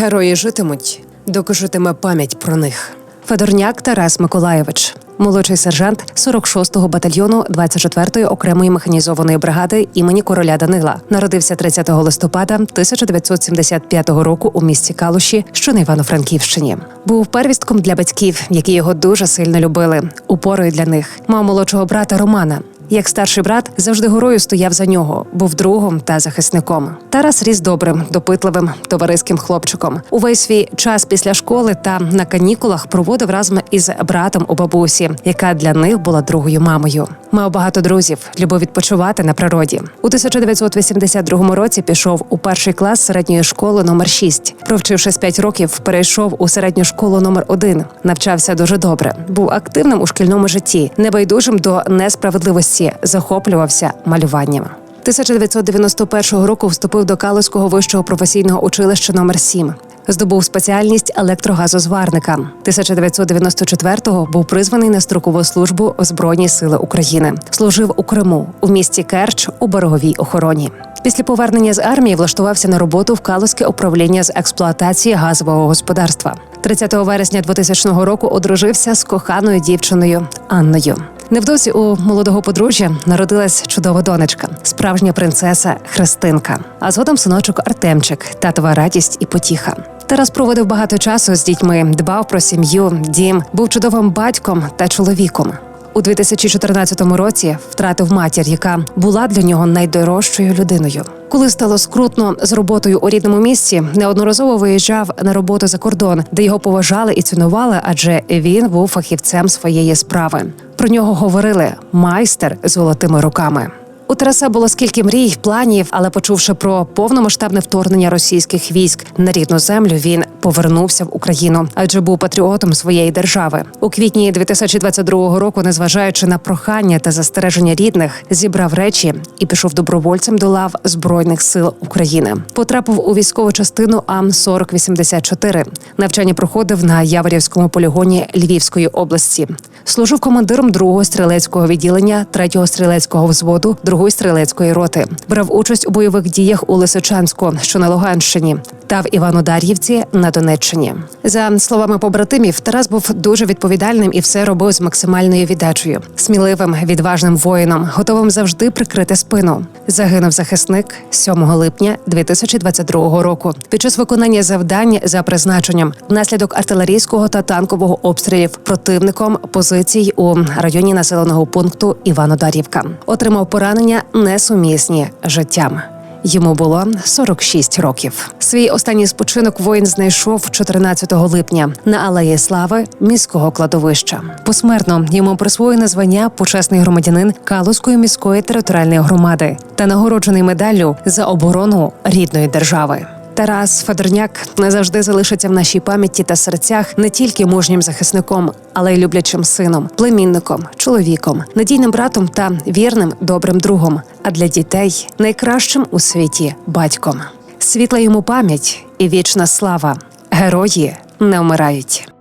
Герої житимуть, доки житиме пам'ять про них. Федорняк Тарас Миколаєвич, молодший сержант 46-го батальйону 24-ї окремої механізованої бригади імені короля Данила. Народився 30 листопада 1975 року у місті Калуші, що на Івано-Франківщині. Був первістком для батьків, які його дуже сильно любили. Упорою для них мав молодшого брата Романа. Як старший брат завжди горою стояв за нього, був другом та захисником. Тарас ріс добрим, допитливим, товариським хлопчиком. Увесь свій час після школи та на канікулах проводив разом із братом у бабусі, яка для них була другою мамою. Мав багато друзів, любив відпочивати на природі. У 1982 році пішов у перший клас середньої школи номер 6. Провчившись 5 років, перейшов у середню школу номер 1 Навчався дуже добре. Був активним у шкільному житті, небайдужим до несправедливості, захоплювався малюванням. 1991 року вступив до Калузького вищого професійного училища номер 7 Здобув спеціальність електрогазозварника. 1994-го був призваний на строкову службу в Збройні Сили України. Служив у Криму у місті Керч у береговій охороні. Після повернення з армії влаштувався на роботу в Калузьке управління з експлуатації газового господарства. 30 вересня 2000 року одружився з коханою дівчиною Анною. Невдовзі у молодого подружжя народилась чудова донечка, справжня принцеса Христинка. А згодом синочок Артемчик, татова радість і потіха. Тарас проводив багато часу з дітьми, дбав про сім'ю, дім, був чудовим батьком та чоловіком. У 2014 році втратив матір, яка була для нього найдорожчою людиною. Коли стало скрутно з роботою у рідному місці, неодноразово виїжджав на роботу за кордон, де його поважали і цінували, адже він був фахівцем своєї справи. Про нього говорили майстер з золотими руками. У Тараса було скільки мрій, планів, але почувши про повномасштабне вторгнення російських військ на рідну землю, він повернувся в Україну, адже був патріотом своєї держави. У квітні 2022 року, незважаючи на прохання та застереження рідних, зібрав речі і пішов добровольцем до лав збройних сил України. Потрапив у військову частину АМ 4084 Навчання проходив на Яворівському полігоні Львівської області. Служив командиром другого стрілецького відділення, третього стрілецького взводу, другої стрілецької роти. Брав участь у бойових діях у Лисичанську, що на Луганщині, та в Івано-Дар'ївці на Донеччині. За словами побратимів, Тарас був дуже відповідальним і все робив з максимальною віддачею, сміливим, відважним воїном, готовим завжди прикрити спину. Загинув захисник 7 липня 2022 року під час виконання завдань за призначенням внаслідок артилерійського та танкового обстрілів противником позицій у районі населеного пункту Івано-Дар'ївка. Отримав поранення несумісні життям. Йому було 46 років. Свій останній спочинок воїн знайшов 14 липня на алеї слави міського кладовища. Посмертно йому присвоєне звання почесний громадянин Калузької міської територіальної громади та нагороджений медаллю за оборону рідної держави. Тарас Федорняк назавжди залишиться в нашій пам'яті та серцях не тільки мужнім захисником, але й люблячим сином, племінником, чоловіком, надійним братом та вірним добрим другом. А для дітей найкращим у світі батьком. Світла йому пам'ять і вічна слава. Герої не вмирають.